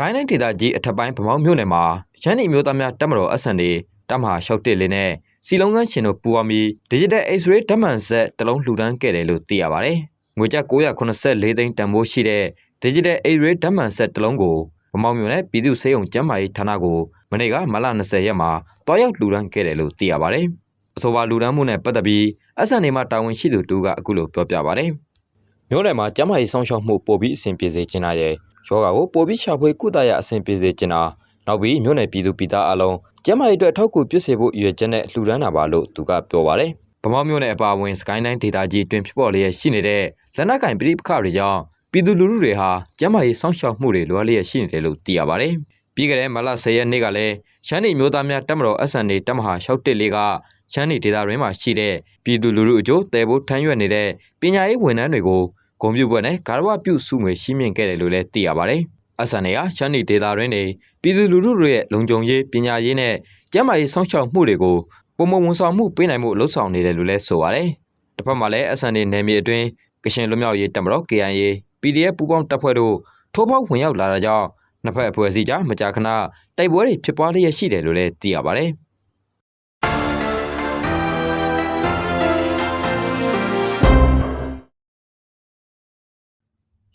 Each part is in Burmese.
ကိုင်းတိုင်းဒေသကြီးအထက်ပိုင်းဗမောက်မြို့နယ်မှာရန်နီမျိုးသားများတပ်မတော်အဆန်တွေတပ်မဟာ61လေးနဲ့စီလုံးကန်းရှင်တို့ပူးပေါင်းပြီး Digital X-ray ဓာတ်မှန်စက်တစ်လုံးလှူဒန်းခဲ့တယ်လို့သိရပါတယ်။ငွေကျပ်984သိန်းတန်ဖိုးရှိတဲ့ Digital X-ray ဓာတ်မှန်စက်တစ်လုံးကိုဗမောက်မြို့နယ်ပြည်သူ့စေယုံကျန်းမာရေးဌာနကိုမနေ့ကမလ20ရက်မှာတွားရောက်လှူဒန်းခဲ့တယ်လို့သိရပါတယ်။အဆိုပါလှူဒန်းမှုနဲ့ပတ်သက်ပြီးအဆန်တွေမှာတာဝန်ရှိသူတူကအခုလိုပြောပြပါတယ်။မြို့နယ်မှာကျန်းမာရေးဆောင်ရှောက်မှုပို့ပြီးအဆင်ပြေစေချင်တာရဲ့ ယောဂါကိုပို့ပြီးရှာဖွေကုသရအဆင်ပြေစေချင်တာနောက်ပြီးမြို့နယ်ပြည်သူပြည်သားအလုံးကျန်းမာရေးအတွက်အထောက်အကူပြုစေဖို့ရည်ရွယ်ချက်နဲ့လှူဒန်းတာပါလို့သူကပြောပါတယ်။ဗမောက်မြို့နယ်အပါအဝင်စကိုင်းတိုင်းဒေသကြီးတွင်ဖြစ်ပေါ်လျက်ရှိနေတဲ့လက်နက်ကင်ပြည်ပခတွေကြောင့်ပြည်သူလူထုတွေဟာကျန်းမာရေးဆောင်ရှောက်မှုတွေလိုအပ်လျက်ရှိနေတယ်လို့သိရပါတယ်။ပြီးခဲ့တဲ့မလ10ရက်နေ့ကလည်းရှမ်းပြည်မျိုးသားများတပ်မတော် SND တပ်မဟာ614ကရှမ်းပြည်ဒေသရင်းမှာရှိတဲ့ပြည်သူလူထုအကျိုးတည်ဖို့ထမ်းရွက်နေတဲ့ပညာရေးဝန်ထမ်းတွေကို ဂုံပြူပွဲနဲ့ဂါရဝပြုစုငွေရှင်းမြင့်ခဲ့တယ်လို့လည်းသိရပါတယ်။အဆန်တွေကရှမ်းပြည်ဒေသရင်းတွေပြည်သူလူထုတွေရဲ့လုံခြုံရေးပညာရေးနဲ့ကျန်းမာရေးဆောင်ရှောက်မှုတွေကိုပုံမဝန်ဆောင်မှုပေးနိုင်မှုလှုံ့ဆော်နေတယ်လို့လည်းဆိုပါတယ်။တစ်ဖက်မှာလည်းအဆန်တွေနယ်မြေအတွင်းကရှင်လွတ်မြောက်ရေးတပ်မတော် KIA PDF ပူးပေါင်းတပ်ဖွဲ့တို့ထိုးပေါက်ဝင်ရောက်လာတာကြောင့်နှစ်ဖက်အဖွဲ့အစည်းကြားမကြာခဏတိုက်ပွဲတွေဖြစ်ပွားလျက်ရှိတယ်လို့လည်းသိရပါတယ်။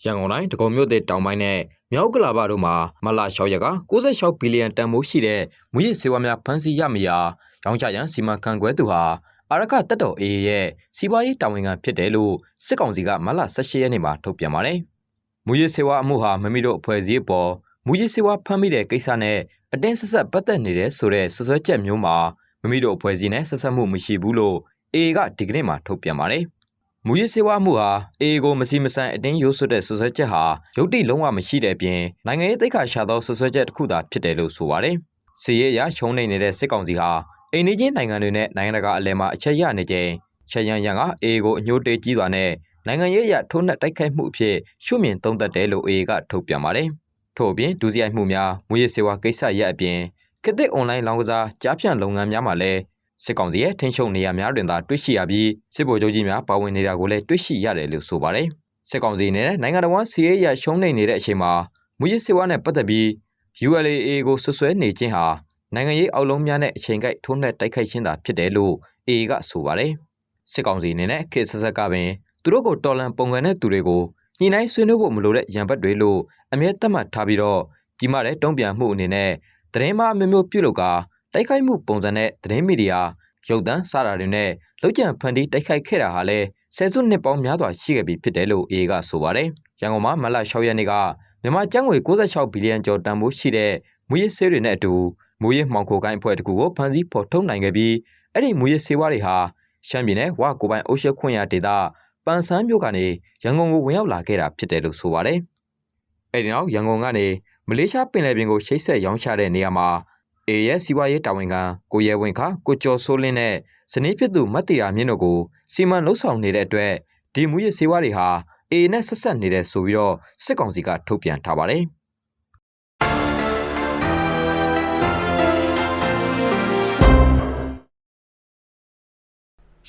ရန်ကုန်တိုင်းဒဂုံမြို့သစ်တောင်ပိုင်းနဲ့မြောက်ကလာပတို့မှာမလ6ရက်က66ဘီလီယံတန်ဖိုးရှိတဲ့မူရစ်စေဝါများဖမ်းဆီးရမိရာရောင်းချရန်စီမံခန့်ခွဲသူဟာအာရခတက်တော်အေးရဲ့စီးပွားရေးတာဝန်ခံဖြစ်တယ်လို့စစ်ကောင်စီကမလ18ရက်နေ့မှာထုတ်ပြန်ပါတယ်။မူရစ်စေဝါအမှုဟာမမီတို့အဖွဲ့အစည်းပေါ်မူရစ်စေဝါဖမ်းမိတဲ့ကိစ္စနဲ့အတင်းဆက်ဆက်ပတ်သက်နေတဲ့ဆိုတဲ့ဆွဆွဲချက်မျိုးမှာမမီတို့အဖွဲ့အစည်းနဲ့ဆက်ဆက်မှုမရှိဘူးလို့အေကဒီကနေ့မှာထုတ်ပြန်ပါတယ်။ မူရစ်စေဝါမှုဟာအေကိုမစီမဆိုင်အတင်းရိုးဆွတဲ့ဆွဆွဲချက်ဟာရုပ်တိလုံးဝမရှိတဲ့အပြင်နိုင်ငံရေးသိက္ခာရှာသောဆွဆွဲချက်တစ်ခုသာဖြစ်တယ်လို့ဆိုပါတယ်။စီရဲရချုံနေနေတဲ့စစ်ကောင်စီဟာအိန္ဒိချင်းနိုင်ငံတွေနဲ့နိုင်ငံတကာအလဲမှာအချက်ရနေချိန်ချက်ရန်ရန်ကအေကိုအညှိုးတေးကြီးစွာနဲ့နိုင်ငံရေးအရထိုးနှက်တိုက်ခိုက်မှုအဖြစ်ရှုမြင်သုံးသပ်တယ်လို့အေကထုတ်ပြန်ပါတယ်။ထို့အပြင်ဒုစရိုက်မှုများမူရစ်စေဝါကိစ္စရပ်အပြင်ခေတ်သစ်အွန်လိုင်းလောင်းကစားကြားဖြန့်လုပ်ငန်းများမှာလည်း စစ်ကောင်စီရဲ့ထိန်းချုပ်နေရများတွင်သာတွေ့ရှိရပြီးစစ်ဗိုလ်ချုပ်ကြီးများပါဝင်နေတာကိုလည်းတွေ့ရှိရတယ်လို့ဆိုပါတယ်။စစ်ကောင်စီအနေနဲ့နိုင်ငံတော်ဝန်စီရေးရရှုံးနေနေတဲ့အချိန်မှာမူရစ်စေဝါနဲ့ပတ်သက်ပြီး ULA ကိုဆွဆွဲနေခြင်းဟာနိုင်ငံရေးအောက်လုံးများနဲ့အချိန်ကိုက်ထိုးနှက်တိုက်ခိုက်ခြင်းသာဖြစ်တယ်လို့ AA ကဆိုပါတယ်။စစ်ကောင်စီအနေနဲ့ခေတ်ဆက်ဆက်ကပင်သူတို့ကိုတော်လန်ပုံကန်တဲ့သူတွေကိုညှိနှိုင်းဆွေးနွေးဖို့မလိုတဲ့ရန်ဘတ်တွေလို့အမြဲသတ်မှတ်ထားပြီးတော့ကြီးမားတဲ့တုံ့ပြန်မှုအနေနဲ့သတင်းမှားအမျိုးမျိုးပြုတ်လောက်က တိုက်ခိုက်မှုပုံစံနဲ့သတင်းမီဒီယာရုပ်သံစတာတွေနဲ့လောက်ကျန်ဖန်တီးတိုက်ခိုက်ခဲ့တာဟာလည်းဆယ်စုနှစ်ပေါင်းများစွာရှိခဲ့ပြီဖြစ်တယ်လို့ AA ကဆိုပါတယ်။ရန်ကုန်မှာမလ6ရက်နေ့ကမြန်မာကျပ်ငွေ66ဘီလီယံကျော်တန်ဖိုးရှိတဲ့မူရစ်ဆေးတွေနဲ့အတူမူရစ်မှောင်ခိုကိုင်းအဖွဲ့တစ်ခုကိုဖမ်းဆီးဖော်ထုတ်နိုင်ခဲ့ပြီးအဲ့ဒီမူရစ်ဆေးဝါးတွေဟာရှမ်းပြည်နယ်ဝါကိုပိုင်အုပ်ရှက်ခွင့်ရဒေသပန်ဆန်းမြို့ကနေရန်ကုန်ကိုဝင်ရောက်လာခဲ့တာဖြစ်တယ်လို့ဆိုပါတယ်။အဲ့ဒီနောက်ရန်ကုန်ကနေမလေးရှားပင်လယ်ပြင်ကိုချိတ်ဆက်ရောင်းချတဲ့နေရာမှာ အေရဲ့စီးပွားရေးတာဝန်ခံကိုရဲဝင်းခကိုကျော်စိုးလင်းနဲ့ဇနီးဖြစ်သူမတ်တီရာမြင့်တို့ကိုစီမံလှုပ်ဆောင်နေတဲ့အတွက်ဒီမူရစ်ဆေးဝါးတွေဟာအေနဲ့ဆက်ဆက်နေတယ်ဆိုပြီးတော့စစ်ကောင်စီကထုတ်ပြန်ထားပါတယ်။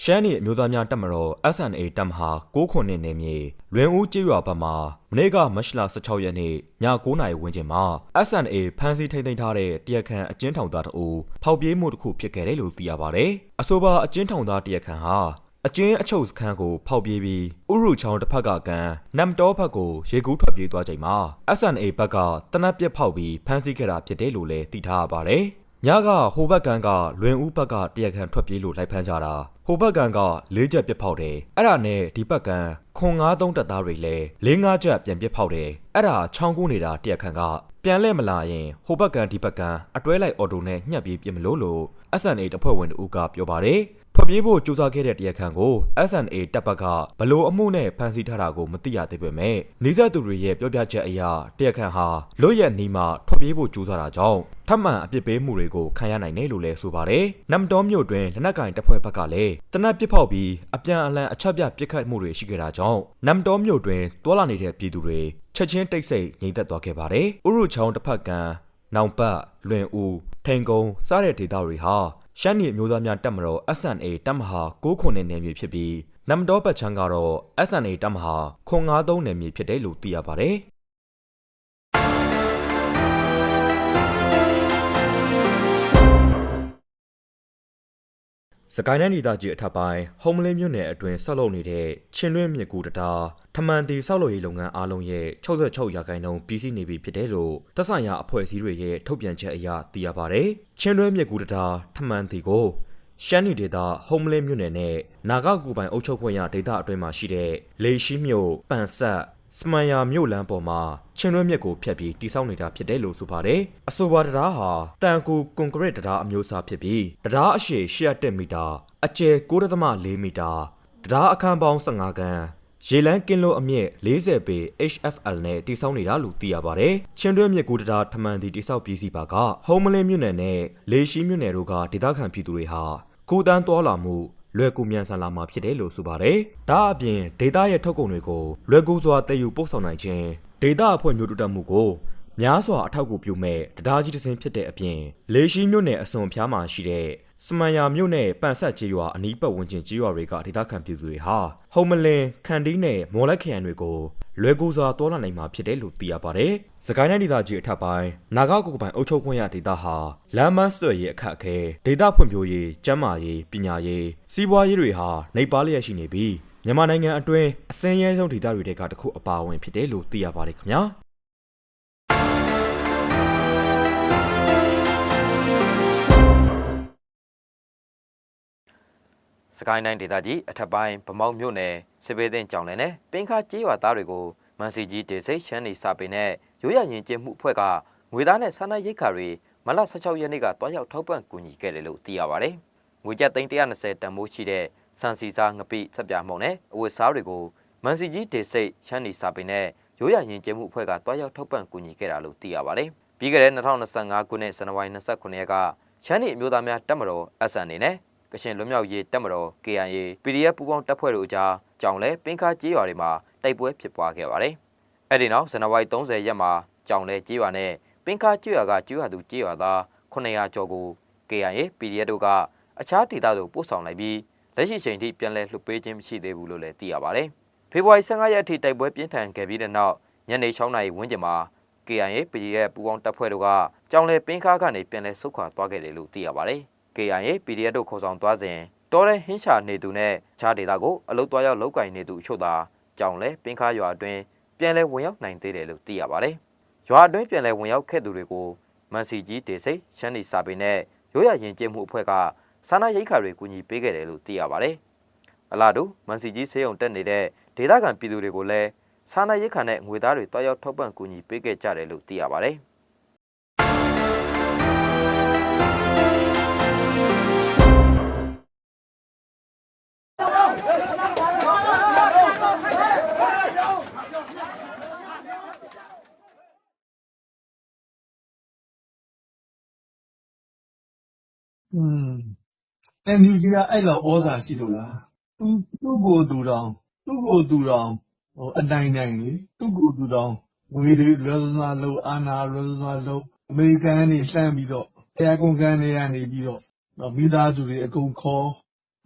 ရှမ်းပြည်အမျိုးသားများတပ်မတော် SNA တပ်မဟာ6ခုနှစ်နေမြေလွင်ဦးကျေးရွာဘက်မှာမနေ့ကမတ်လ16ရက်နေ့ည9:00နာရီဝန်းကျင်မှာ SNA ဖမ်းဆီးထိန်းသိမ်းထားတဲ့တရားခံအကျဉ်းထောင်သားတအူဖောက်ပြေးမှုတစ်ခုဖြစ်ခဲ့တယ်လို့သိရပါတယ်။အဆိုပါအကျဉ်းထောင်သားတရားခံဟာအကျဉ်းအချုပ်စခန်းကိုဖောက်ပြေးပြီးဥရုချောင်းတစ်ဖက်ကကန်နမ်တောဘက်ကိုရေကူးထွက်ပြေးသွားချိန်မှာ SNA ဘက်ကတနက်ပြက်ဖောက်ပြီးဖမ်းဆီးခဲ့တာဖြစ်တယ်လို့လည်းသိထားရပါတယ်။ ညကဟိုဘက်ကန်ကလွင်ဦးဘက်ကတရားခံထွက်ပြေးလို့လိုက်ဖမ်းကြတာဟိုဘက်ကန်ကလေးချက်ပြစ်ဖောက်တယ်အဲ့ဒါနဲ့ဒီဘက်ကန်ခွန်93တက်သားတွေလည်းလေးငါးချက်ပြန်ပြစ်ဖောက်တယ်အဲ့ဒါချောင်းကူးနေတာတရားခံကပြန်လဲမလာရင်ဟိုဘက်ကန်ဒီဘက်ကန်အတွဲလိုက်အော်တိုနဲ့ညှက်ပြီးပြင်မလို့လို့ SNA တပ်ဖွဲ့ဝင်တို့ကပြောပါတယ် ထွက်ပြေးဖို့ကြိုးစားခဲ့တဲ့တရားခံကို SNA တပ်ဘက်ကဘလို့အမှုနဲ့ဖမ်းဆီးထားတာကိုမသိရသေးပေမဲ့နေဆက်သူတွေရဲ့ပြောပြချက်အရတရားခံဟာလွတ်ရက်နီးမှထွက်ပြေးဖို့ကြိုးစားတာကြောင့်ထပ်မံအပြစ်ပေးမှုတွေကိုခံရနိုင်တယ်လို့လည်းဆိုပါတယ်။နမ်တော်မြို့တွင်လက်နက်ကင်တပ်ဖွဲ့ဘက်ကလည်းတနက်ပစ်ဖောက်ပြီးအပြန်အလှန်အချက်ပြပစ်ခတ်မှုတွေရှိခဲ့တာကြောင့်နမ်တော်မြို့တွင်တွာလာနေတဲ့ပြည်သူတွေချက်ချင်းတိတ်ဆိတ်ငြိမ်သက်သွားခဲ့ပါတယ်။ဥရုချောင်းတစ်ဖက်ကန်နောင်ပတ်လွင်ဦးထိန်ကုန်းစတဲ့ဒေသတွေဟာ ရှမ်းပြည်အမျိုးသားများတပ်မတော် SNA တပ်မဟာ9ခုနယ်မြေဖြစ်ပြီးနမ်တော်ပတ်ချမ်းကတော့ SNA တပ်မဟာ953နယ်မြေဖြစ်တယ်လို့သိရပါတယ်။ စကိုင်းတိုင်းဒေသကြီးအထက်ပိုင်းဟုံးမလင်းမြို့နယ်အတွင်းဆောက်လုပ်နေတဲ့ချင်းတွင်းမြစ်ကူတတာထမန်တီဆောက်လုပ်ရေးလုပ်ငန်းအားလုံးရဲ့66ရာခိုင်နှုန်းပြီးစီးနေပြီဖြစ်တယ်လို့သက်ဆိုင်ရာအဖွဲ့အစည်းတွေရဲ့ထုတ်ပြန်ချက်အရသိရပါဗျ။ချင်းတွင်းမြစ်ကူတတာထမန်တီကိုရှမ်းနီဒေသဟုံးမလင်းမြို့နယ်နဲ့နာဂကူပိုင်အုပ်ချုပ်ခွင့်ရဒေသအတွင်းမှာရှိတဲ့လေရှိမြို့ပန်ဆက် စမန်ယာမြို့လမ်းပေါ်မှာချင်းရွဲမြက်ကိုဖျက်ပြီးတိစောက်နေတာဖြစ်တယ်လို့ဆိုပါတယ်။အဆိုပါတရားဟာတန်ကူကွန်ကရစ်တရားအမျိုးအစားဖြစ်ပြီးတရားအရှည်110မီတာအကျယ်9.4မီတာတရားအခန်းပေါင်း15ခန်းရေလန်းကင်းလို့အမြင့်40ပေ HFL နဲ့တိစောက်နေတာလို့သိရပါတယ်။ချင်းတွဲမြက်ကူတရားထမန်တီတိစောက်ပြည်စီပါကဟုံးမလင်းမြို့နယ်နဲ့လေရှိမြို့နယ်တို့ကဒေသခံပြည်သူတွေဟာကိုတန်းတော်လာမှု လွယ်ကူမြန်ဆန်လာမှာဖြစ်တယ်လို့ဆိုပါတယ်။ဒါအပြင်ဒေတာရဲ့ထုတ်ကုန်တွေကိုလွယ်ကူစွာတည်ယူပို့ဆောင်နိုင်ခြင်းဒေတာအဖွဲ့မျိုးတိုးတက်မှုကို များစွာအထောက်အကူပြုမဲ့တရားကြီးတစ်စင်းဖြစ်တဲ့အပြင်လေရှိမြို့နယ်အစွန်ဖျားမှာရှိတဲ့စမန်ယာမြို့နယ်ပန်ဆက်ကျေးရွာအနီးပတ်ဝန်းကျင်ကျေးရွာတွေကဒေသခံပြည်သူတွေဟာဟုံမလင်ခန်တီးနဲ့မော်လက်ခရိုင်တွေကိုလွယ်ကူစွာတောလာနိုင်မှာဖြစ်တယ်လို့သိရပါတယ်။စကိုင်းတိုင်းဒေသကြီးအထက်ပိုင်းနာဂကုတ်ပိုင်အုပ်ချုပ်ခွင့်ရဒေသဟာလမ်းမစတွယ်ရဲ့အခက်အခဲဒေသဖွံ့ဖြိုးရေးကျန်းမာရေးပညာရေးစီးပွားရေးတွေဟာနေပါလျက်ရှိနေပြီးမြန်မာနိုင်ငံအတွင်းအစင်းရဲဆုံးဒေသတွေတဲကတစ်ခုအပါအဝင်ဖြစ်တယ်လို့သိရပါတယ်ခင်ဗျာ။ စကိုင်းတိုင်းဒေသကြီးအထက်ပိုင်းဗမောက်မြို့နယ်စစ်ပေးသိန်းကြောင်လည်နဲ့ပင်ခါကျေးရွာသားတွေကိုမန်စီကြီးဒေစိတ်ရှမ်းနေစာပေနဲ့ရိုးရရင်ကျင်းမှုအဖွဲ့ကငွေသားနဲ့စာနာရိတ်ခါတွေမလ16ရက်နေ့ကတွားရောက်ထောက်ပံ့ကူညီခဲ့တယ်လို့သိရပါဗျ။ငွေကျပ်သိန်း120တန်မိုးရှိတဲ့စံစီစားငပိဆက်ပြမုံနဲ့အဝတ်စားတွေကိုမန်စီကြီးဒေစိတ်ရှမ်းနေစာပေနဲ့ရိုးရရင်ကျင်းမှုအဖွဲ့ကတွားရောက်ထောက်ပံ့ကူညီခဲ့တာလို့သိရပါဗျ။ပြီးခဲ့တဲ့2025ခုနှစ်ဇန်နဝါရီ29ရက်ကရှမ်းနေအမျိုးသားများတပ်မတော် SN နဲ့ ကရှင်လွတ်မြောက်ရေးတပ်မတော် KIA PDF ပူးပေါင်းတပ်ဖွဲ့တို့အကြားကြောင်လဲပင်ခါကျေးရွာတွေမှာတိုက်ပွဲဖြစ်ပွားခဲ့ပါတယ်။အဲ့ဒီနောက်ဇန်နဝါရီ30ရက်မှာကြောင်လဲကျေးရွာနဲ့ပင်ခါကျေးရွာကကျေးရွာသူကျေးရွာသား900ကျော်ကို KIA PDF တို့ကအခြားဒေသသို့ပို့ဆောင်လိုက်ပြီးလက်ရှိချိန်ထိပြန်လည်လွှတ်ပေးခြင်းမရှိသေးဘူးလို့လည်းသိရပါတယ်။ဖေဖော်ဝါရီ15ရက်အထိတိုက်ပွဲပြင်းထန်ခဲ့ပြီးတဲ့နောက်ညနေ6နာရီဝန်းကျင်မှာ KIA PDF ပူးပေါင်းတပ်ဖွဲ့တို့ကကြောင်လဲပင်ခါကနေပြန်လည်ဆုတ်ခွာသွားခဲ့တယ်လို့သိရပါတယ်။ KIA PDF တို့ခေါ်ဆောင်သွားစဉ်တောရဲဟင်းရှာနေသူနဲ့ခြားဒေတာကိုအလုတ်သွားရောက်လောက်ကင်နေသူအချို့သာကြောင်လဲပင်ခါရွာအတွင်းပြန်လဲဝင်ရောက်နိုင်သေးတယ်လို့သိရပါတယ်။ရွာအတွင်းပြန်လဲဝင်ရောက်ခဲ့သူတွေကိုမန်စီကြီးဒေစိတ်ရှမ်းနီစာပေနဲ့ရိုးရရင်ကျင်းမှုအဖွဲ့ကစာနာရိတ်ခါတွေကူညီပေးခဲ့တယ်လို့သိရပါတယ်။အလားတူမန်စီကြီးဆေးရုံတက်နေတဲ့ဒေသခံပြည်သူတွေကိုလည်းစာနာရိတ်ခါနဲ့ငွေသားတွေတွားရောက်ထောက်ပံ့ကူညီပေးခဲ့ကြတယ်လို့သိရပါတယ်။ อืมအန်ယူဂျီကအဲ့လောက်ဩဇာရှိလို့လား သူသူ့ကိုယ်သူတော်သူ့ကိုယ်သူတော်ဟိုအတိုင်းတိုင်းလေ သူ့ကိုယ်သူတော်ငွေတွေ လွယ်စွာလို့အာနာလွယ်စွာလို့အမေရိကန်ကနေ လှမ်းပြီးတော့တရားကွန်ကန်တွေကနေပြီးတော့တော့ မိသားစုတွေ အကုန်ခေါ်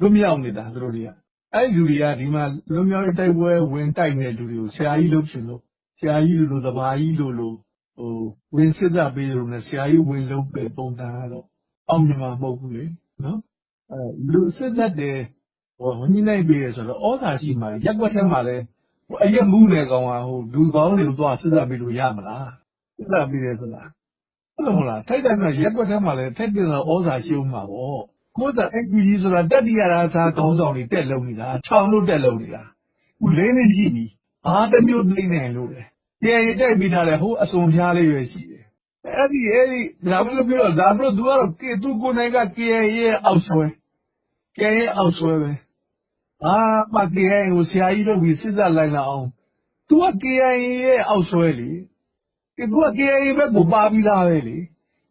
လွတ်မြောက်နေတာသူတို့တွေက အဲ့ဒီလူတွေက ဒီမှာ လွတ်မြောက်ရေးတိုက်ပွဲ ဝင်တိုက်နေတဲ့လူတွေကို ဆရာကြီးလုပ်ချင်လို့ ဆရာကြီးလိုလို သဘာကြီးလိုလိုဟိုဝင်စစ်တပ်ပေးလို့နဲ့ ဆရာကြီးဝင်လုံးပဲပုံတန်ကတော့ အောင်မြင်မှာမဟုတ်ဘူးလေနော်အဲလူစစ်သက်တယ်ဟိုဝန်ကြီးနိုင်ပေးရဆိုတော့ဩဇာရှိမှရက်ွက်ထဲမှာလဲဟိုအရက်မူးနေကောင်ကဟိုလူကောင်းတွေကိုသွားစစ်သက်ပေးလို့ရမလားစစ်သက်ပေးတယ်ဆိုတာဟုတ်လို့မလားထိုက်တယ်ကရက်ွက်ထဲမှာလဲထိုက်တယ်ဆိုဩဇာရှိဦးမှာပေါ့ကိုယ်က NGD ဆိုတာတက်တိရတာသာကောင်းဆောင်တွေတက်လုံးနေတာခြောင်လို့တက်လုံးနေတာဟိုလေးနေရှိပြီဘာတစ်မျိုးသိနေလို့လေကျေရတိုက်ပြီးထားတယ်ဟိုအစုံပြားလေးပဲရှိတယ် အဲ့ဒီအဲ့ဒီဒါဘလို့ပြောဒါဘလို့သူကတော့ကေသူကိုနိုင်က KA ရဲ့အောက်ဆွဲ KA ရဲ့အောက်ဆွဲပဲအာမ KA ကိုဆရာကြီးလုပ်ပြီးစစ်သက်လိုက်လာအောင် तू က KA ရဲ့အောက်ဆွဲလေကသူက KA ဘက်ကိုပါပြီးသားပဲလေ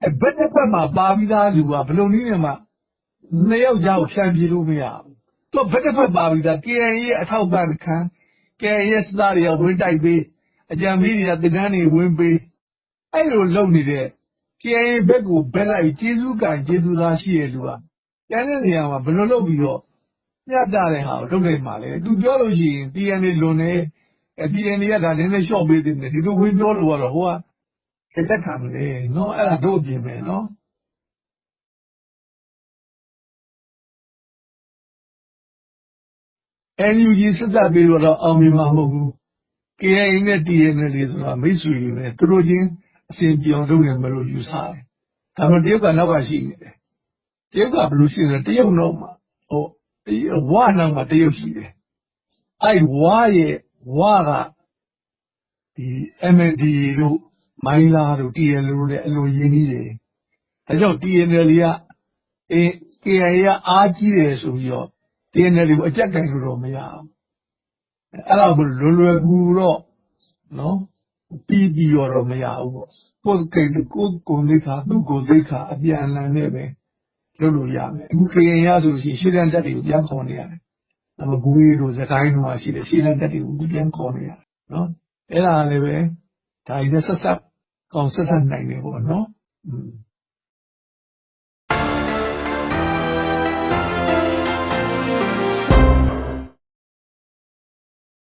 အဲဘက်တစ်ဖက်မှာပါပြီးသားလူကဘလို့နည်းနဲ့မှနှစ်ယောက်ကြောက်ဖြန့်ပြေလို့မရဘူးသူကဘက်တစ်ဖက်ပါပြီးသား KA ရဲ့အထောက်ပံ့ခံ KA ရဲ့စသားတွေကဝင်တိုက်ပေးအကြံပေးတွေကတကန်းတွေဝင်ပေး အဲ့လိုလုပ်နေတဲ့ KIA ဘက်ကိုဘက်လိုက်ကျေးဇူးကံကျေးဇူးသားရှိတဲ့လူကကျန်တဲ့နေရာမှာဘယ်လိုလုပ်ပြီးတော့ညတ်တာတဲ့ဟာကိုလုပ်နိုင်မှာလဲသူပြောလို့ရှိရင် TNA လွန်နေအဲ TNA ကဒါနည်းနည်းရှော့ပေးသေးတယ်ဒီလိုဝင်ပြောလို့ကတော့ဟိုကတက်ခံမလဲနော်အဲ့ဒါတို့အပြင်ပဲနော် NUG စစ်တပ်ပြီးတော့အောင်မြင်မှာမဟုတ်ဘူး KIA နဲ့ TNL ဆိုတာမိတ်ဆွေတွေပဲသူတို့ချင်း အစဉ်ပြောင်းလုပ်နေမလို့ယူဆတယ်ဒါပေမဲ့တရုတ်ကနောက်ကရှိနေတယ်တရုတ်ကဘယ်လိုရှိနေလဲတရုတ်နောက်မှာဟိုဝါနောက်မှာတရုတ်ရှိတယ်အဲ့ဝါရဲ့ဝါကဒီ MND တို့မိုင်းလာတို့ TNL တို့လည်းအလိုရင်းနှီးတယ်ဒါကြောင့် TNL ကအဲ KIA ကအားကြီးတယ်ဆိုပြီးတော့ TNL ကိုအကြက်ကင်လို့တော့မရဘူးအဲ့တော့လွယ်လွယ်ကူတော့နော် ပြီးပြီးတော့မရဘူးပေါ့ကိုယ်ကိကိုယ်ကိုယ်သိခါသူ့ကိုယ်သိခါအပြန်အလှန်နဲ့ပဲလုပ်လို့ရမယ်အခု KIA ရဆိုလို့ရှိရင်ရှေ့တန်းတက်တွေကိုပြန်ခေါ်နေရတယ်အမကူရီတို့စကိုင်းတို့ရှိတယ်ရှေ့တန်းတက်တွေကိုပြန်ခေါ်နေရတယ်နော်အဲ့ဒါလည်းပဲဒါကြီးနဲ့ဆက်ဆက်ကောင်းဆက်ဆက်နိုင်တယ်ပေါ့နော်อืม